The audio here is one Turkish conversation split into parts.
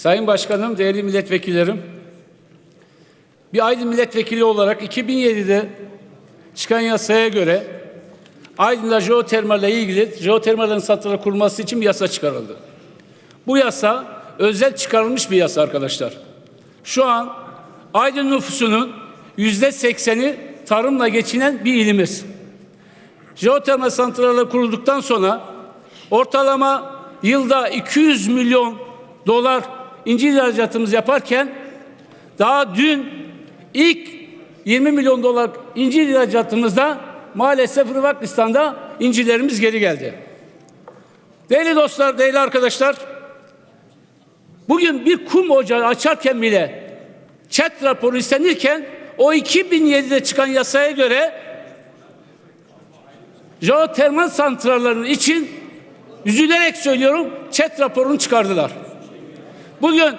Sayın Başkanım, değerli milletvekillerim, bir Aydın milletvekili olarak 2007'de çıkan yasaya göre Aydın'da jeotermalle ilgili jeotermallerin santrali kurulması için bir yasa çıkarıldı. Bu yasa özel çıkarılmış bir yasa arkadaşlar. Şu an Aydın nüfusunun yüzde sekseni tarımla geçinen bir ilimiz. Jeotermal santraller kurulduktan sonra ortalama yılda 200 milyon dolar incir ihracatımız yaparken daha dün ilk 20 milyon dolar incir ihracatımızda maalesef Hırvatistan'da incirlerimiz geri geldi. Değerli dostlar, değerli arkadaşlar, bugün bir kum ocağı açarken bile çet raporu istenirken o 2007'de çıkan yasaya göre jeotermal santrallerin için üzülerek söylüyorum çet raporunu çıkardılar. Bugün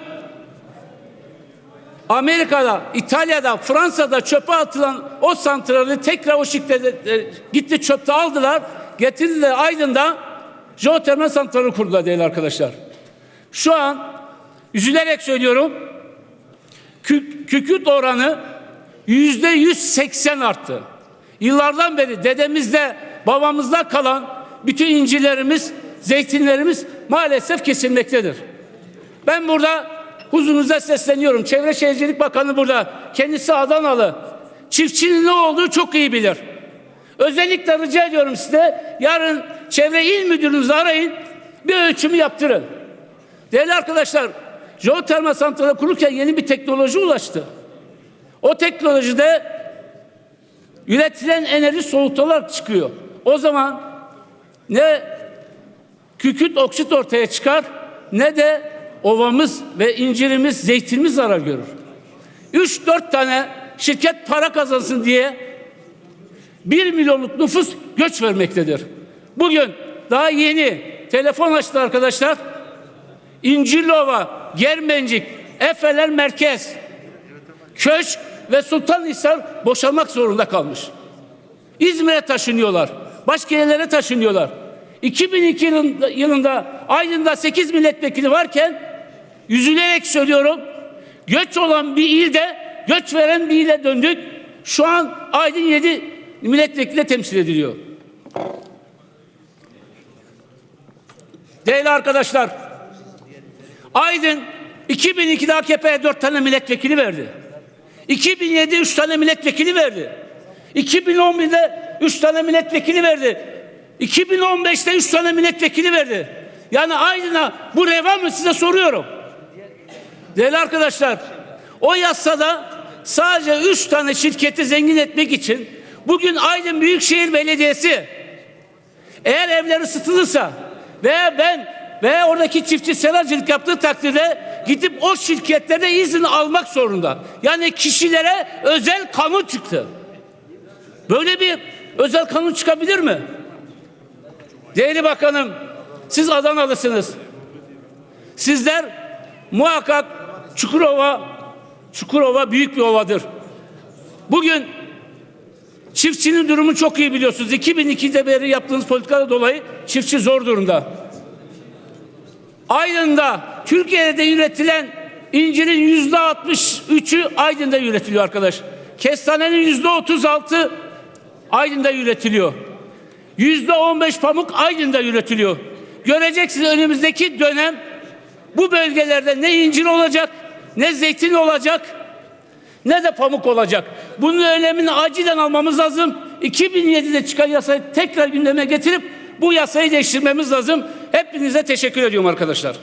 Amerika'da, İtalya'da, Fransa'da çöpe atılan o santrali tekrar o şekilde e, gitti çöpte aldılar, getirdiler Aydın'da jeotermal santrali kurdular değerli arkadaşlar. Şu an üzülerek söylüyorum kü- kükürt oranı yüzde 180 arttı. Yıllardan beri dedemizde, babamızda kalan bütün incilerimiz, zeytinlerimiz maalesef kesilmektedir. Ben burada huzurunuza sesleniyorum. Çevre Şehircilik Bakanı burada. Kendisi Adanalı. Çiftçinin ne olduğu çok iyi bilir. Özellikle rica ediyorum size yarın çevre il müdürünüzü arayın. Bir ölçümü yaptırın. Değerli arkadaşlar, jeotermal santralı kururken yeni bir teknoloji ulaştı. O teknolojide üretilen enerji soğutular çıkıyor. O zaman ne kükürt oksit ortaya çıkar ne de ovamız ve incirimiz, zeytinimiz zarar görür. 3-4 tane şirket para kazansın diye 1 milyonluk nüfus göç vermektedir. Bugün daha yeni telefon açtı arkadaşlar. İncirlova, Germencik, Efeler Merkez, Köşk ve Sultanhisar boşalmak zorunda kalmış. İzmir'e taşınıyorlar. Başka yerlere taşınıyorlar. 2002 yılında, yılında Aydın'da 8 milletvekili varken üzülerek söylüyorum göç olan bir ilde göç veren bir ile döndük. Şu an Aydın 7 milletvekili temsil ediliyor. Değerli arkadaşlar Aydın 2002'de AKP'ye 4 tane milletvekili verdi. 2007 3 tane milletvekili verdi. 2011'de 3 tane milletvekili verdi. 2015'te 3 tane milletvekili verdi. Yani Aydın'a bu reva mı size soruyorum. Değerli arkadaşlar o yasada sadece 3 tane şirketi zengin etmek için bugün Aydın Büyükşehir Belediyesi eğer evler ısıtılırsa veya ben veya oradaki çiftçi seracılık yaptığı takdirde gidip o şirketlere izin almak zorunda. Yani kişilere özel kanun çıktı. Böyle bir özel kanun çıkabilir mi? Değerli bakanım, siz Adanalısınız. Sizler muhakkak Çukurova, Çukurova büyük bir ovadır. Bugün çiftçinin durumu çok iyi biliyorsunuz. 2002'de beri yaptığınız politikalar dolayı çiftçi zor durumda. Aydın'da Türkiye'de üretilen incirin yüzde 63'ü Aydın'da üretiliyor arkadaş. Kestanenin yüzde 36 Aydın'da üretiliyor. Yüzde 15 pamuk Aydın'da üretiliyor. Göreceksiniz önümüzdeki dönem bu bölgelerde ne incir olacak, ne zeytin olacak, ne de pamuk olacak. Bunun önemini acilen almamız lazım. 2007'de çıkan yasayı tekrar gündeme getirip bu yasayı değiştirmemiz lazım. Hepinize teşekkür ediyorum arkadaşlar.